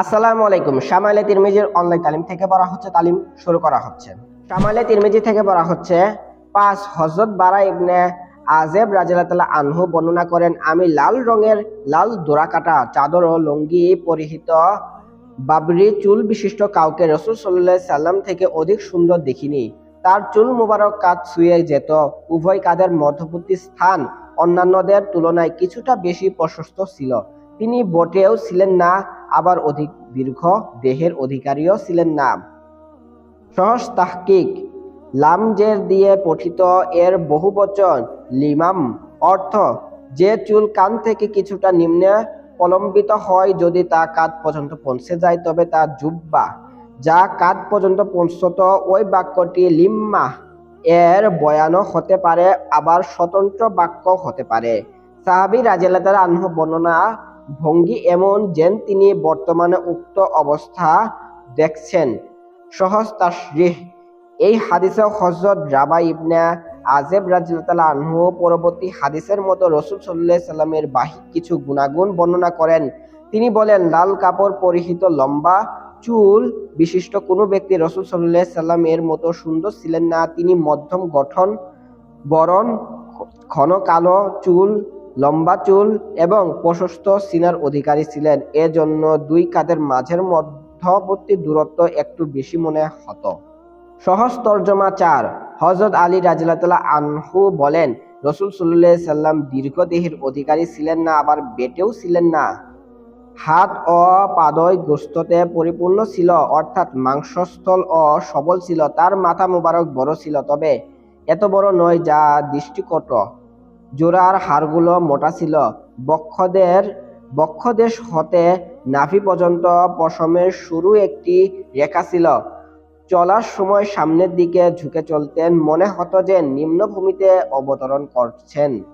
আসসালামু আলাইকুম। শামাইলে তিরমিজির অনলাইন তালিম থেকে পড়া হচ্ছে, তালিম শুরু করা হচ্ছে। শামাইলে তিরমিজি থেকে পড়া হচ্ছে, পাঁচ হজরত বারা ইবনে আজেব রাজিয়াল্লাহ আনহু বর্ণনা করেন, আমি লাল রঙের লাল দোরাকাটা চাদর ও লুঙ্গি পরিহিত বাবরি চুল বিশিষ্ট কাউকে রসুল সাল্লাহ সাল্লাম থেকে অধিক সুন্দর দেখিনি। তার চুল মুবারক কাঁধ ছুঁয়ে যেত। উভয় কাদের মধ্যবর্তী স্থান অন্যান্যদের তুলনায় কিছুটা বেশি প্রশস্ত ছিল। তিনি বটেও ছিলেন না আবার অধিক দীর্ঘ দেহের অধিকারীও ছিলেন না সহজ তাহকিক লামজের দিয়ে পঠিত এর বহু বচন লিমাম অর্থ, যে চুল কান থেকে কিছুটা নিম্নে প্রলম্বিত হয় যদি তা কাঁধ পর্যন্ত পৌঁছে যায়, তবে তা জুব্বা। যা কাঁধ পর্যন্ত পৌঁছত ওই বাক্যটি লিম্মা এর বয়ানও হতে পারে, আবার স্বতন্ত্র বাক্য হতে পারে। সাহাবি তাআলা আনহু বর্ণনা ভঙ্গি এমন যেন তিনি বর্তমানে উক্ত অবস্থা দেখছেন। সহজ তাশরিহ এই হাদিসে হজরত রাবা ইবনে আজেব রাজিয়াল্লাহ আনহু পরবর্তী হাদিসের মতো রসুল সাল্লাহ সাল্লামের বাহিক কিছু গুণাগুণ বর্ণনা করেন। তিনি বলেন, লাল কাপড় পরিহিত লম্বা চুল বিশিষ্ট কোনো ব্যক্তি রসুল সাল্লাহ সাল্লাম এর মতো সুন্দর ছিলেন না। তিনি মধ্যম গঠন, বরণ, ঘন কালো চুল লম্বা চুল এবং প্রশস্ত সিনার অধিকারী ছিলেন। এজন্য দুই কাঁধের মাঝের মধ্যবর্তী দূরত্ব একটু বেশি মনে হতো। সহজ তর্জমা চার হজরত আলী রাজিল্লাহ আনহু বলেন, রসুল সাল্লাহ সাল্লাম দীর্ঘদেহের অধিকারী ছিলেন না, আবার বেটেও ছিলেন না। হাত ও পাদয় গোস্ততে পরিপূর্ণ ছিল, অর্থাৎ মাংসস্থল ও সবল ছিল। তার মাথা মুবারক বড় ছিল, তবে এত বড় নয় যা দৃষ্টিকট। জোড়ার হাড়গুলো মোটা ছিল। বক্ষদের বক্ষদেশ হতে নাভি পর্যন্ত পশমের শুরু একটি রেখা ছিল। চলার সময় সামনের দিকে ঝুঁকে চলতেন মনে হতো যে নিম্নভূমিতে অবতরণ করছেন।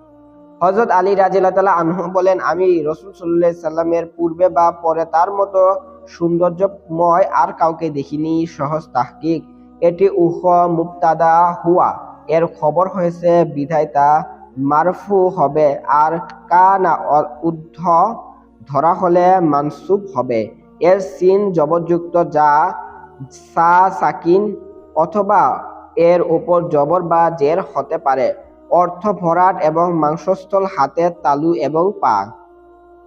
হজরত আলী রাজিল্লাহ আনহু বলেন, আমি রসুল সাল্লাহ সাল্লামের পূর্বে বা পরে তার মতো সৌন্দর্যময় আর কাউকে দেখিনি। সহজ তাহকিক। এটি উহ মুক্তাদা হুয়া। এর খবর হয়েছে বিধায় তা মারফু হবে। আর কানা উদ্ধ ধরা হলে মানসুব হবে। এর সিন জবরযুক্ত যা সা সাকিন অথবা এর উপর জবর বা জের হতে পারে অর্থ ভরাট এবং মাংসস্থল হাতের তালু এবং পা।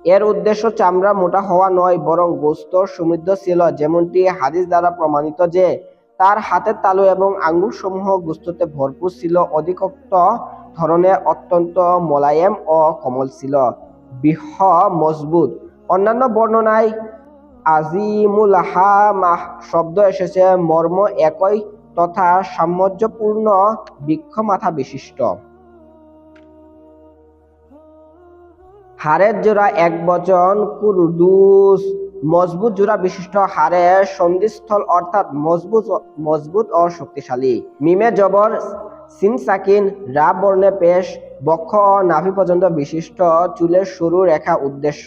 এর উদ্দেশ্য চামড়া মোটা হওয়া নয় বরং গোস্ত সমৃদ্ধ ছিল যেমনটি হাদিস দ্বারা প্রমাণিত যে তার হাতের তালু এবং আঙ্গুল সমূহ গোস্ততে ভরপুর ছিল। অধিকক্ত ধরনের অত্যন্ত মোলায়েম ও কোমল ছিল বিহ মজবুত। অন্যান্য বর্ণনায় আজিমুল হামাহ শব্দ এসেছে মর্ম একই তথা সামঞ্জস্যপূর্ণ বৃক্ষ মাথা বিশিষ্ট। হাড়ের জোড়া এক বচন কুরদুস মজবুত জোড়া বিশিষ্ট হাড়ের সন্ধিস্থল অর্থাৎ মজবুত মজবুত ও শক্তিশালী। মিমে জবর সিন সাকিন রা বর্ণে পেশ, বক্ষ ও নাভি পর্যন্ত বিশিষ্ট চুলের সরু রেখা উদ্দেশ্য।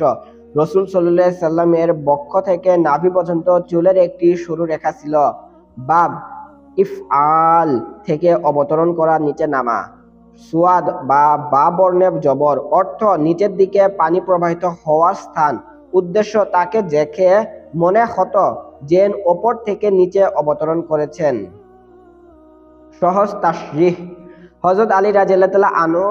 রসুল সাল্লাহ সাল্লামের বক্ষ থেকে নাভি পর্যন্ত চুলের একটি সরু রেখা ছিল। বাব ইফ আল থেকে অবতরণ করা নিচে নামা। সুয়াদ বা বা বর্ণে জবর অর্থ নিচের দিকে পানি প্রবাহিত হওয়ার স্থান। উদ্দেশ্য তাকে দেখে মনে হতো যেন ওপর থেকে নিচে অবতরণ করেছেন। সহজ তাশরিহ হজরত আলী রাজিয়াল্লাহ আনো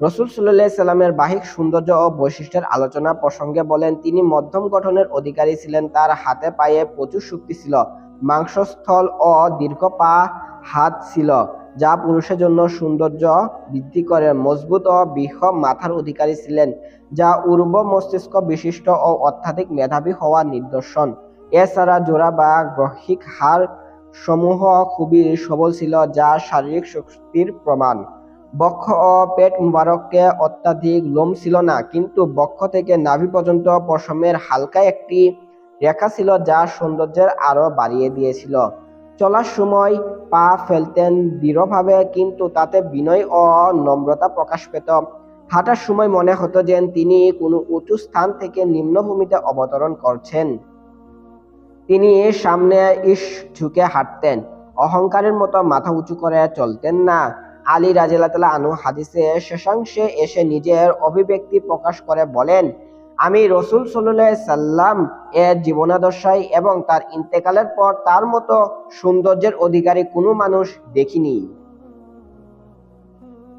রসুল সাল্লাহ সাল্লামের বাহিক সৌন্দর্য ও বৈশিষ্ট্যের আলোচনা প্রসঙ্গে বলেন, তিনি মধ্যম গঠনের অধিকারী ছিলেন, তার হাতে পায়ে প্রচুর শক্তি ছিল, মাংসস্থল ও দীর্ঘ পা, হাত ছিল, যা পুরুষের জন্য সৌন্দর্য বৃদ্ধি করে, মজবুত ও বৃহ মাথার অধিকারী ছিলেন, যা উর্ব মস্তিষ্ক বিশিষ্ট ও অত্যাধিক মেধাবী হওয়ার নিদর্শন। এছাড়া জোড়া বা গ্রহিক হার সমূহ খুবই সবল ছিল, যা শারীরিক শক্তির প্রমাণ। বক্ষ ও পেট মুবারককে অত্যাধিক লোম ছিল না, কিন্তু বক্ষ থেকে নাভি পর্যন্ত পশমের হালকা একটি রেখা ছিল, যা সৌন্দর্যের আরও বাড়িয়ে দিয়েছিল। চলার সময় পা ফেলতেন দৃঢ়ভাবে, কিন্তু তাতে বিনয় ও নম্রতা প্রকাশ পেত। হাঁটার সময় মনে হতো যে তিনি কোনো উঁচু স্থান থেকে নিম্নভূমিতে অবতরণ করছেন। তিনি সামনে ইস ঝুঁকে হাঁটতেন। অহংকারের মতো মাথা উঁচু করে চলতেন না। আলী রাজিয়াল্লাহ আনু হাদিসে শেষাংশে এসে নিজের অভিব্যক্তি প্রকাশ করে বলেন, আমি রসুল সাল্লাহ সাল্লাম এর জীবনাদর্শাই এবং তার ইন্তেকালের পর তার মতো সৌন্দর্যের অধিকারী কোনো মানুষ দেখিনি।